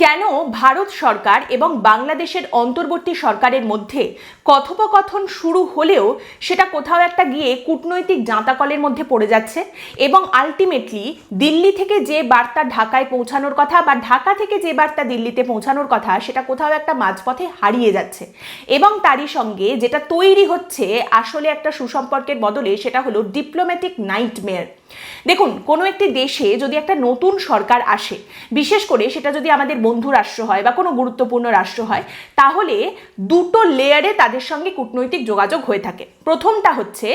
কেন ভারত সরকার এবং বাংলাদেশের অন্তর্বর্তী সরকারের মধ্যে কথোপকথন শুরু হলেও সেটা কোথাও একটা গিয়ে কূটনৈতিক জাঁতাকলের মধ্যে পড়ে যাচ্ছে এবং আলটিমেটলি দিল্লি থেকে যে বার্তা ঢাকায় পৌঁছানোর কথা বা ঢাকা থেকে যে বার্তা দিল্লিতে পৌঁছানোর কথা সেটা কোথাও একটা মাঝপথে হারিয়ে যাচ্ছে। এবং তারই সঙ্গে যেটা তৈরি হচ্ছে আসলে একটা সুসম্পর্কের বদলে সেটা হলো ডিপ্লোম্যাটিক নাইটমেয়ার দেখুন, কোনো একটি দেশে যদি একটা নতুন সরকার আসে, বিশেষ করে সেটা যদি আমাদের বন্ধু রাষ্ট্র হয় বা কোনো গুরুত্বপূর্ণ রাষ্ট্র হয়, তাহলে দুটো লেয়ারে তাদের সঙ্গে কূটনৈতিক যোগাযোগ হয়ে থাকে। প্রথমটা হচ্ছে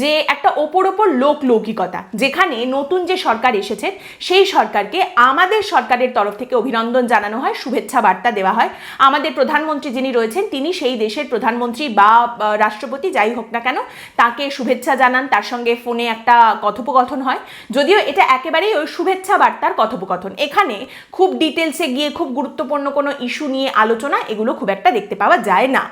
যে একটা ওপর ওপর লোক লৌকিকতা, যেখানে নতুন যে সরকার এসেছে, সেই সরকারকে আমাদের সরকারের তরফ থেকে অভিনন্দন জানানো হয়, শুভেচ্ছা বার্তা দেওয়া হয়। আমাদের প্রধানমন্ত্রী যিনি রয়েছেন, তিনি সেই দেশের প্রধানমন্ত্রী বা রাষ্ট্রপতি যাই হোক না কেন, তাকে শুভেচ্ছা জানান। তার সঙ্গে ফোনে একটা কথোপকথন হয়। যদিও এটা একেবারেই ওই শুভেচ্ছা বার্তার কথোপকথন। এখানে খুব ডিটেলসে গিয়ে খুব গুরুত্বপূর্ণ কোনো ইস্যু নিয়ে আলোচনা, এগুলো খুব একটা দেখতে পাওয়া যায় না।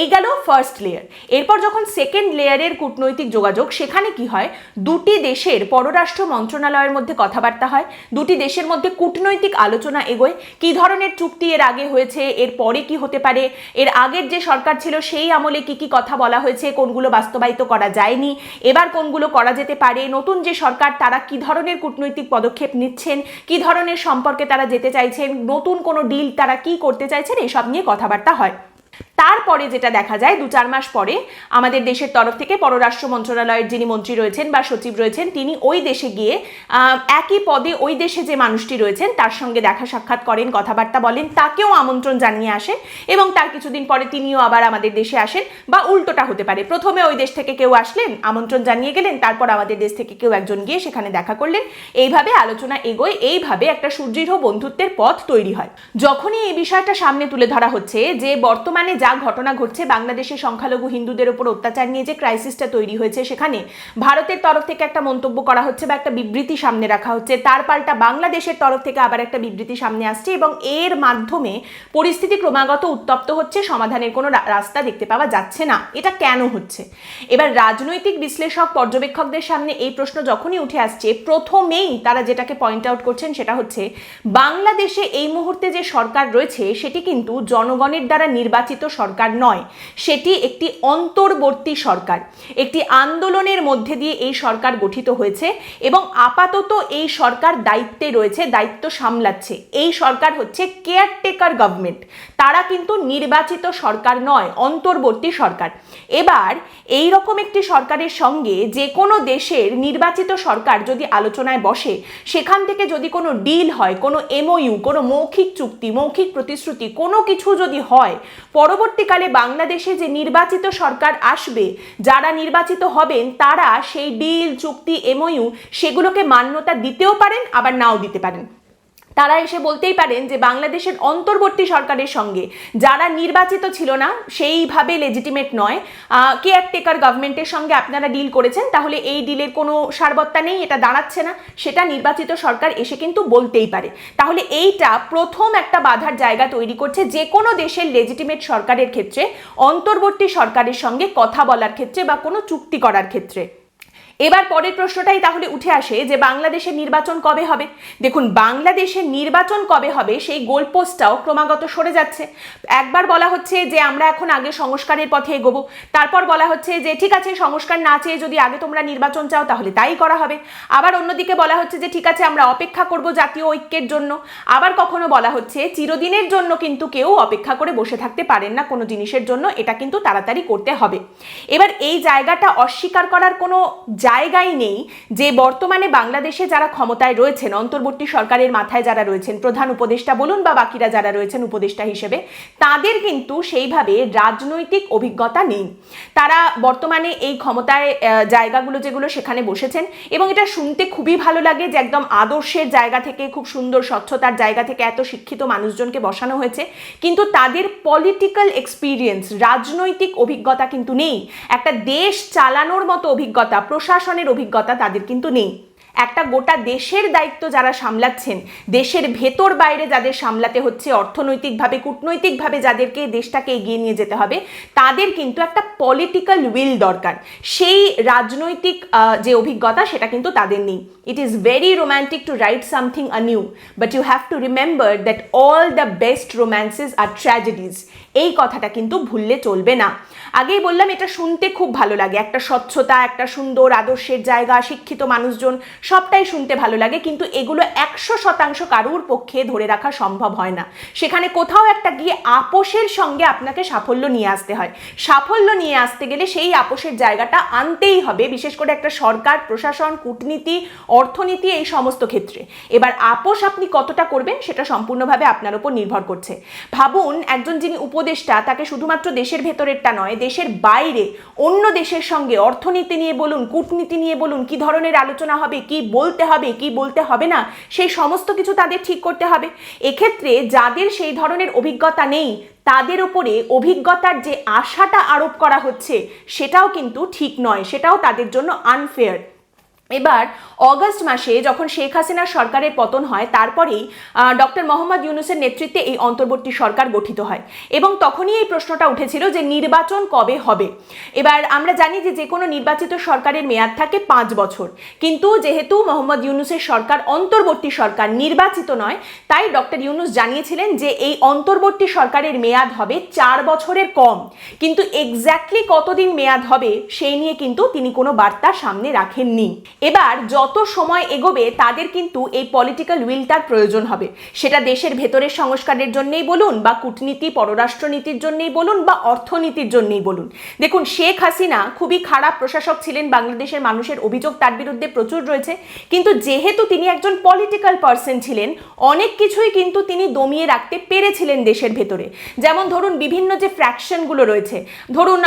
এই গেল ফার্স্ট লেয়ার এরপর যখন সেকেন্ড লেয়ারের কূটনৈতিক যোগাযোগ, সেখানে কি হয়? দুটি দেশের পররাষ্ট্র মন্ত্রণালয়ের মধ্যে কথাবার্তা হয়, দুটি দেশের মধ্যে কূটনৈতিক আলোচনা এগোয়। কি ধরনের চুক্তি এর আগে হয়েছে? এর পরে কি হতে পারে? এর আগের যে সরকার ছিল, সেই আমলে কি কি কথা বলা হয়েছে? কোনগুলো বাস্তবায়িত করা যায়নি? এবার কোনগুলো করা যেতে পারে? নতুন যে সরকার, তারা কি ধরনের কূটনৈতিক পদক্ষেপ নিচ্ছেন? কি ধরনের সম্পর্কে তারা যেতে চাইছেন? নতুন কোনো ডিল তারা কি করতে চাইছেন? এসব নিয়ে কথাবার্তা হয়। তারপরে যেটা দেখা যায়, দু চার মাস পরে আমাদের দেশের তরফ থেকে পররাষ্ট্র মন্ত্রণালয়ের যিনি মন্ত্রী রয়েছেন বা সচিব রয়েছেন, তিনি ওই দেশে গিয়ে একই পদে ওই দেশে যে মানুষটি রয়েছেন, তার সঙ্গে দেখা সাক্ষাৎ করেন, কথাবার্তা বলেন, তাকেও আমন্ত্রণ জানিয়ে আসেন এবং তার কিছুদিন পরে তিনিও আবার আমাদের দেশে আসেন বা উল্টোটা হতে পারে। প্রথমে ওই দেশ থেকে কেউ আসলেন, আমন্ত্রণ জানিয়ে গেলেন, তারপর আমাদের দেশ থেকে কেউ একজন গিয়ে সেখানে দেখা করলেন। এইভাবে আলোচনা এগোয়, এইভাবে একটা সুদৃঢ় বন্ধুত্বের পথ তৈরি হয়। যখনই এই বিষয়টা সামনে তুলে ধরা হচ্ছে যে বর্তমানে যা ঘটনা ঘটছে, বাংলাদেশের সংখ্যালঘু হিন্দুদের উপর অত্যাচার নিয়ে যে ক্রাইসিসটা তৈরি হয়েছে সেখানে ভারতের তরফ থেকে একটা মন্তব্য করা হচ্ছে বা একটা বিবৃতি সামনে রাখা হচ্ছে। তার পাল্টা বাংলাদেশের তরফ থেকে আবার একটা বিবৃতি সামনে আসছে এবং এর মাধ্যমে পরিস্থিতি ক্রমাগত উত্তপ্ত হচ্ছে, সমাধানের কোনো রাস্তা দেখতে পাওয়া যাচ্ছে না। এটা কেন হচ্ছে? এবার রাজনৈতিক বিশ্লেষক, পর্যবেক্ষকদের সামনে এই প্রশ্ন যখনই উঠে আসছে, প্রথমেই তারা যেটাকে পয়েন্ট আউট করছেন সেটা হচ্ছে, বাংলাদেশে এই মুহূর্তে যে সরকার রয়েছে, সেটি কিন্তু জনগণের দ্বারা নির্বাচিত সরকার নয়, সেটি একটি অন্তর্বর্তী সরকার। একটি আন্দোলনের মধ্যে দিয়ে এই সরকার গঠিত হয়েছে এবং আপাতত এই সরকার দায়িত্বে রয়েছে, দায়িত্ব সামলাচ্ছে। এই সরকার হচ্ছে কেয়ারটেকার গভর্নমেন্ট তারা কিন্তু নির্বাচিত সরকার নয়, অন্তর্বর্তী সরকার। এবার এই রকম একটি সরকারের সঙ্গে যে কোনো দেশের নির্বাচিত সরকার যদি আলোচনায় বসে, সেখান থেকে যদি কোনো ডিল হয়, কোনো এমওইউ কোনো মৌখিক চুক্তি, মৌখিক প্রতিশ্রুতি, কোনো কিছু যদি হয় পরবর্তীকালে বাংলাদেশে যে নির্বাচিত সরকার আসবে, যারা নির্বাচিত হবেন, তারা সেই ডিল, চুক্তি, এমওইউ, সেগুলোকে মান্যতা দিতেও পারেন, আবার নাও দিতে পারেন। তারা এসে বলতেই পারেন যে বাংলাদেশের অন্তর্বর্তী সরকারের সঙ্গে যারা নির্বাচিত ছিল না, সেইভাবে লেজিটিমেট নয়। কেয়ারটেকার গভর্নমেন্টের সঙ্গে আপনারা ডিল করেছেন, তাহলে এই ডিলের কোনো সারবত্তা নেই, এটা দাঁড়াচ্ছে না। সেটা নির্বাচিত সরকার এসে কিন্তু বলতেই পারে। তাহলে এইটা প্রথম একটা বাধার জায়গা তৈরি করছে যে কোনো দেশের লেজিটিমেট সরকারের ক্ষেত্রে, অন্তর্বর্তী সরকারের সঙ্গে কথা বলার ক্ষেত্রে বা কোনো চুক্তি করার ক্ষেত্রে। এবার পরের প্রশ্নটাই তাহলে উঠে আসে যে বাংলাদেশের নির্বাচন কবে হবে? দেখুন, বাংলাদেশের নির্বাচন কবে হবে সেই গোলপোস্টটাও ক্রমাগত সরে যাচ্ছে। একবার বলা হচ্ছে যে আমরা এখন আগে সংস্কারের পথে এগোবো, তারপর বলা হচ্ছে যে ঠিক আছে, সংস্কার না চেয়ে যদি আগে তোমরা নির্বাচন চাও তাহলে তাই করা হবে। আবার অন্যদিকে বলা হচ্ছে যে ঠিক আছে, আমরা অপেক্ষা করব জাতীয় ঐক্যের জন্য। আবার কখনো বলা হচ্ছে চিরদিনের জন্য কিন্তু কেউ অপেক্ষা করে বসে থাকতে পারেন না কোনো জিনিসের জন্য, এটা কিন্তু তাড়াতাড়ি করতে হবে। এবার এই জায়গাটা অস্বীকার করার কোনো জায়গাই নেই যে বর্তমানে বাংলাদেশে যারা ক্ষমতায় রয়েছেন, অন্তর্বর্তী সরকারের মাথায় যারা রয়েছেন, প্রধান উপদেষ্টা বলুন বা বাকিরা যারা রয়েছেন উপদেষ্টা হিসেবে, তাদের কিন্তু সেইভাবে রাজনৈতিক অভিজ্ঞতা নেই। তারা বর্তমানে এই ক্ষমতায় জায়গাগুলো যেগুলো সেখানে বসেছেন এবং এটা শুনতে খুবই ভালো লাগে যে একদম আদর্শের জায়গা থেকে, খুব সুন্দর স্বচ্ছতার জায়গা থেকে এত শিক্ষিত মানুষজনকে বসানো হয়েছে। কিন্তু তাদের পলিটিক্যাল এক্সপিরিয়েন্স রাজনৈতিক অভিজ্ঞতা কিন্তু নেই। একটা দেশ চালানোর মতো অভিজ্ঞতা প্রশাসনের অভিজ্ঞতা তাদের কিন্তু নেই। একটা গোটা দেশের দায়িত্ব যারা সামলাচ্ছেন, দেশের ভেতর বাইরে যাদের সামলাতে হচ্ছে, অর্থনৈতিকভাবে, কূটনৈতিকভাবে যাদেরকে দেশটাকে এগিয়ে নিয়ে যেতে হবে, তাদের কিন্তু একটা পলিটিক্যাল উইল দরকার। সেই রাজনৈতিক যে অভিজ্ঞতা সেটা কিন্তু তাদের নেই। It is very romantic to write something a new but you have to remember that all the best romances are tragedies এই কথাটা কিন্তু ভুললে চলবে না। আগেই বললাম, এটা শুনতে খুব ভালো লাগে। একটা স্বচ্ছতা, একটা সুন্দর, আদর্শের জায়গা, শিক্ষিত মানুষজন সবটাই শুনতে ভালো লাগে, কিন্তু এগুলো একশো শতাংশ কারুর পক্ষে ধরে রাখা সম্ভব হয় না। সেখানে কোথাও একটা গিয়ে আপোষের সঙ্গে আপনাকে সাফল্য নিয়ে আসতে হয়। সাফল্য নিয়ে আসতে গেলে সেই আপোষের জায়গাটা আনতেই হবে, বিশেষ করে একটা সরকার, প্রশাসন, কূটনীতি, অর্থনীতি, এই সমস্ত ক্ষেত্রে। এবার আপোষ আপনি কতটা করবেন সেটা সম্পূর্ণভাবে আপনার উপর নির্ভর করছে। ভাবুন, একজন যিনি উপদেষ্টা, তাকে শুধুমাত্র দেশের ভেতরেরটা নয়, দেশের বাইরে অন্য দেশের সঙ্গে অর্থনীতি নিয়ে বলুন, কূটনীতি নিয়ে বলুন, কি ধরনের আলোচনা হবে, কি বলতে হবে, কি বলতে হবে না, সেই সমস্ত কিছু তাদের ঠিক করতে হবে। এক্ষেত্রে যাদের সেই ধরনের অভিজ্ঞতা নেই, তাদের উপরে অভিজ্ঞতার যে আশাটা আরোপ করা হচ্ছে, সেটাও কিন্তু ঠিক নয়, সেটাও তাদের জন্য আনফেয়ার এবার অগস্ট মাসে যখন শেখ হাসিনার সরকারের পতন হয়, তারপরেই ডক্টর মোহাম্মদ ইউনুসের নেতৃত্বে এই অন্তর্বর্তী সরকার গঠিত হয়। এবং তখনই এই প্রশ্নটা উঠেছিল যে নির্বাচন কবে হবে? এবার আমরা জানি যে যে কোনো নির্বাচিত সরকারের মেয়াদ থাকে পাঁচ বছর। কিন্তু যেহেতু মোহাম্মদ ইউনুসের সরকার অন্তর্বর্তী সরকার, নির্বাচিত নয়, তাই ডক্টর ইউনুস জানিয়েছিলেন যে এই অন্তর্বর্তী সরকারের মেয়াদ হবে চার বছরের কম। কিন্তু এক্স্যাক্টলি কতদিন মেয়াদ হবে, সেই নিয়ে কিন্তু তিনি কোনো বার্তা সামনে রাখেননি। এবার যত সময় এগোবে, তাদের কিন্তু এই পলিটিক্যাল উইলটার প্রয়োজন হবে। সেটা দেশের ভেতরের সংস্কারের জন্যই বলুন বা কূটনীতি, পররাষ্ট্রনীতির জন্যই বলুন বা অর্থনীতির জন্যই বলুন। দেখুন, শেখ হাসিনা খুবই খারাপ প্রশাসক ছিলেন, বাংলাদেশের মানুষের অভিযোগ তার বিরুদ্ধে প্রচুর রয়েছে। কিন্তু যেহেতু তিনি একজন পলিটিক্যাল পার্সন ছিলেন, অনেক কিছুই কিন্তু তিনি দমিয়ে রাখতে পেরেছিলেন দেশের ভেতরে। যেমন ধরুন, বিভিন্ন যে ফ্র্যাকশনগুলো রয়েছে, ধরুন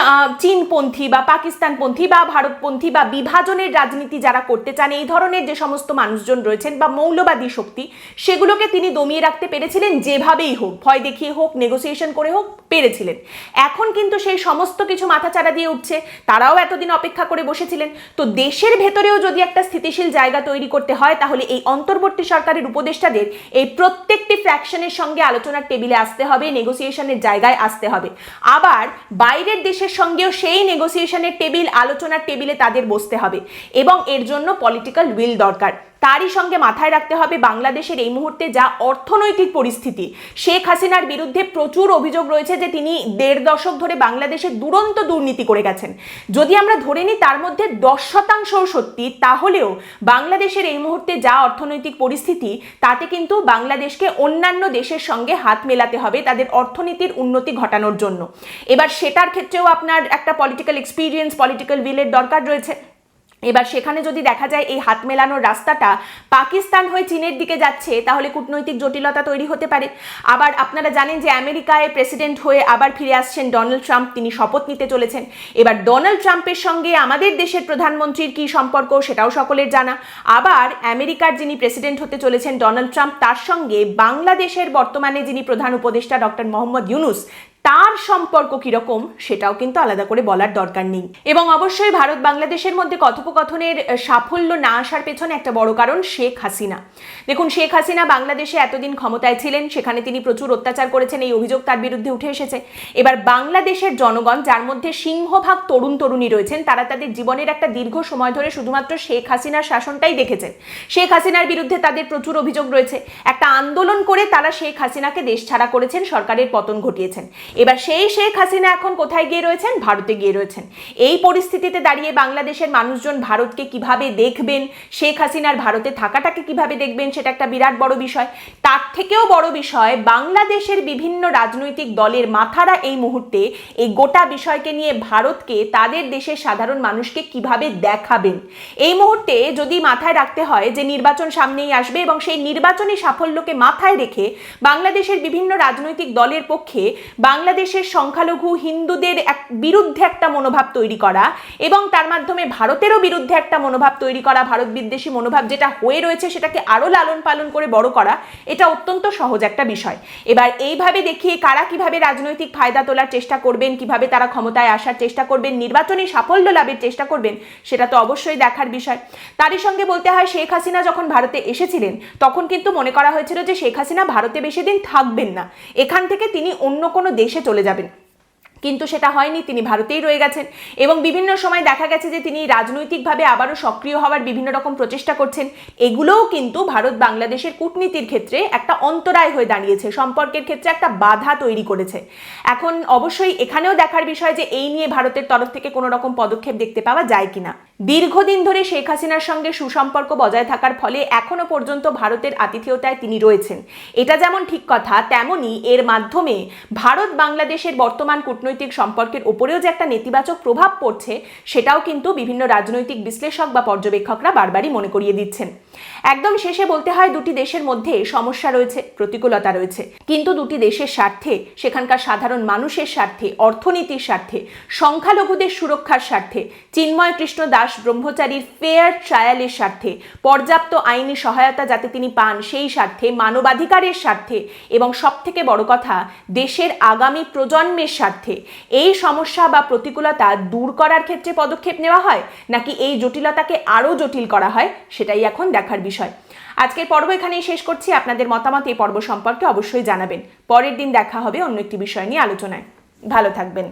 চীনপন্থী বা পাকিস্তানপন্থী বা ভারতপন্থী বা বিভাজনের রাজনীতি যারা করতে চান, এই ধরনের যে সমস্ত মানুষজন রয়েছেন বা মৌলবাদী শক্তি, সেগুলোকে তিনি দমিয়ে রাখতে পেরেছিলেন যেভাবেই হোক। ভয় দেখিয়ে হোক নেগোসিয়েশন করে হোক, পেরেছিলেন। এখন কিন্তু সেই সমস্ত কিছু মাথাচাড়া দিয়ে উঠছে। তারাও এতদিন অপেক্ষা করে বসেছিলেন। তো দেশের ভেতরেও যদি একটা স্থিতিশীল জায়গা তৈরি করতে হয়, তাহলে এই অন্তর্বর্তী সরকারের উপদেষ্টাদের এই প্রত্যেকটি ফ্র্যাকশনের সঙ্গে আলোচনার টেবিলে আসতে হবে নেগোসিয়েশনের জায়গায় আসতে হবে। আবার বাইরের দেশের সঙ্গেও সেই নেগোসিয়েশনের টেবিল, আলোচনার টেবিলে তাদের বসতে হবে। এবং এর জন্য পলিটিক্যাল উইল দরকার। তারই সঙ্গে মাথায় রাখতে হবে বাংলাদেশের এই মুহূর্তে যা অর্থনৈতিক পরিস্থিতি। শেখ হাসিনার বিরুদ্ধে প্রচুর অভিযোগ রয়েছে যে তিনি দেড় দশক ধরে বাংলাদেশে দুরন্ত দুর্নীতি করে গেছেন। যদি আমরা ধরে নিই তার মধ্যে দশ শতাংশও সত্যি, তাহলেও বাংলাদেশের এই মুহূর্তে যা অর্থনৈতিক পরিস্থিতি, তাতে কিন্তু বাংলাদেশকে অন্যান্য দেশের সঙ্গে হাত মেলাতে হবে তাদের অর্থনীতির উন্নতি ঘটানোর জন্য। এবার সেটার ক্ষেত্রেও আপনার একটা পলিটিক্যাল এক্সপিরিয়েন্স পলিটিক্যাল উইলের দরকার রয়েছে। এবার সেখানে যদি দেখা যায় এই হাত মেলানোর রাস্তাটা পাকিস্তান হয়ে চীনের দিকে যাচ্ছে, তাহলে কূটনৈতিক জটিলতা তৈরি হতে পারে। আবার আপনারা জানেন যে আমেরিকায় প্রেসিডেন্ট হয়ে আবার ফিরে আসছেন ডোনাল্ড ট্রাম্প, তিনি শপথ নিতে চলেছেন। এবার ডোনাল্ড ট্রাম্পের সঙ্গে আমাদের দেশের প্রধানমন্ত্রীর কি সম্পর্ক সেটাও সকলের জানা। আবার আমেরিকার যিনি প্রেসিডেন্ট হতে চলেছেন ডোনাল্ড ট্রাম্প, তার সঙ্গে বাংলাদেশের বর্তমানে যিনি প্রধান উপদেষ্টা ডক্টর মোহাম্মদ ইউনুস তার সম্পর্ক কীরকম সেটাও কিন্তু আলাদা করে বলার দরকার নেই। এবং অবশ্যই ভারত বাংলাদেশের মধ্যে কথোপকথনের সাফল্য না আসার পেছনে একটা বড় কারণ শেখ হাসিনা। দেখুন, শেখ হাসিনা বাংলাদেশে এতদিন ক্ষমতায় ছিলেন, সেখানে তিনি প্রচুর অত্যাচার করেছেন, এই অভিযোগ তার বিরুদ্ধে উঠে এসেছে। এবার বাংলাদেশের জনগণ, যার মধ্যে সিংহভাগ তরুণ তরুণী রয়েছেন, তারা তাদের জীবনের একটা দীর্ঘ সময় ধরে শুধুমাত্র শেখ হাসিনার শাসনটাই দেখেছেন। শেখ হাসিনার বিরুদ্ধে তাদের প্রচুর অভিযোগ রয়েছে। একটা আন্দোলন করে তারা শেখ হাসিনাকে দেশ ছাড়া করেছেন, সরকারের পতন ঘটিয়েছেন। এবার সেই শেখ হাসিনা এখন কোথায় গিয়ে রয়েছেন? ভারতে গিয়ে রয়েছেন। এই পরিস্থিতিতে দাঁড়িয়ে বাংলাদেশের মানুষজন ভারতকে কীভাবে দেখবেন? শেখ হাসিনার ভারতে থাকাটাকে কীভাবে দেখবেন? সেটা একটা বিরাট বড় বিষয়। তার থেকেও বড় বিষয়, বাংলাদেশের বিভিন্ন রাজনৈতিক দলের মাথারা এই মুহূর্তে এই গোটা বিষয়কে নিয়ে ভারতকে, তাদের দেশের সাধারণ মানুষকে কীভাবে দেখাবেন? এই মুহূর্তে যদি মাথায় রাখতে হয় যে নির্বাচন সামনেই আসবে এবং সেই নির্বাচনী সাফল্যকে মাথায় রেখে বাংলাদেশের বিভিন্ন রাজনৈতিক দলের পক্ষে বাংলা বাংলাদেশের সংখ্যালঘু হিন্দুদের এক বিরুদ্ধে একটা মনোভাব তৈরি করা এবং তার মাধ্যমে ভারতেরও বিরুদ্ধে একটা মনোভাব তৈরি করা, ভারত বিদ্বেষী মনোভাব যেটা হয়ে রয়েছে সেটাকে আরও লালন পালন করে বড় করা, এটা অত্যন্ত সহজ একটা বিষয়। এবার এইভাবে দেখিয়ে কারা কীভাবে রাজনৈতিক ফায়দা তোলার চেষ্টা করবেন, কীভাবে তারা ক্ষমতায় আসার চেষ্টা করবেন, নির্বাচনী সাফল্য লাভের চেষ্টা করবেন, সেটা তো অবশ্যই দেখার বিষয়। তারই সঙ্গে বলতে হয়, শেখ হাসিনা যখন ভারতে এসেছিলেন, তখন কিন্তু মনে করা হয়েছিল যে শেখ হাসিনা ভারতে বেশি দিন থাকবেন না। এখান থেকে তিনি অন্য কোনো দেশে চলে যাবেন। কিন্তু সেটা হয়নি, তিনি ভারতেই রয়ে গেছেন। এবং বিভিন্ন সময় দেখা গেছে যে তিনি রাজনৈতিকভাবে আবারও সক্রিয় হওয়ার বিভিন্ন রকম প্রচেষ্টা করছেন। এগুলোও কিন্তু ভারত বাংলাদেশের কূটনীতির ক্ষেত্রে একটা অন্তরায় হয়ে দাঁড়িয়েছে, সম্পর্কের ক্ষেত্রে একটা বাধা তৈরি করেছে। এখন অবশ্যই এখানেও দেখার বিষয় যে এই নিয়ে ভারতের তরফ থেকে কোনো রকম পদক্ষেপ দেখতে পাওয়া যায় কিনা। দীর্ঘদিন ধরে শেখ হাসিনার সঙ্গে সুসম্পর্ক বজায় থাকার ফলে এখনও পর্যন্ত ভারতের আতিথেয়তায় তিনি রয়েছেন। এটা যেমন ঠিক কথা, তেমনি এর মাধ্যমে ভারত বাংলাদেশের বর্তমান কূটনৈতিক সম্পর্কের ওপরেও যে একটা নেতিবাচক প্রভাব পড়ছে, সেটাও কিন্তু বিভিন্ন রাজনৈতিক বিশ্লেষক বা পর্যবেক্ষকরা বারবারই মনে করিয়ে দিচ্ছেন। একদম শেষে বলতে হয় দুটি দেশের মধ্যে সমস্যা রয়েছে, প্রতিকূলতা রয়েছে। কিন্তু দুটি দেশের স্বার্থে, সেখানকার সাধারণ মানুষের স্বার্থে, অর্থনীতির স্বার্থে, সংখ্যালঘুদের সুরক্ষার স্বার্থে, চিন্ময় কৃষ্ণ দাস ব্রহ্মচারীর ফেয়ার ট্রায়ালের স্বার্থে, পর্যাপ্ত আইনি সহায়তা যাতে তিনি পান, সেই স্বার্থে, মানবাধিকারের স্বার্থে এবং সবথেকে বড় কথা, দেশের আগামী প্রজন্মের স্বার্থে এই সমস্যা বা প্রতিকূলতা দূর করার ক্ষেত্রে পদক্ষেপ নেওয়া হয়, নাকি এই জটিলতাকে আরও জটিল করা হয়, সেটাই এখন দেখার বিষয়। আজকের পর্ব এখানেই শেষ করছি। আপনাদের মতামত এই পর্ব সম্পর্কে অবশ্যই জানাবেন। পরের দিন দেখা হবে অন্য একটি বিষয় নিয়ে আলোচনায়। ভালো থাকবেন।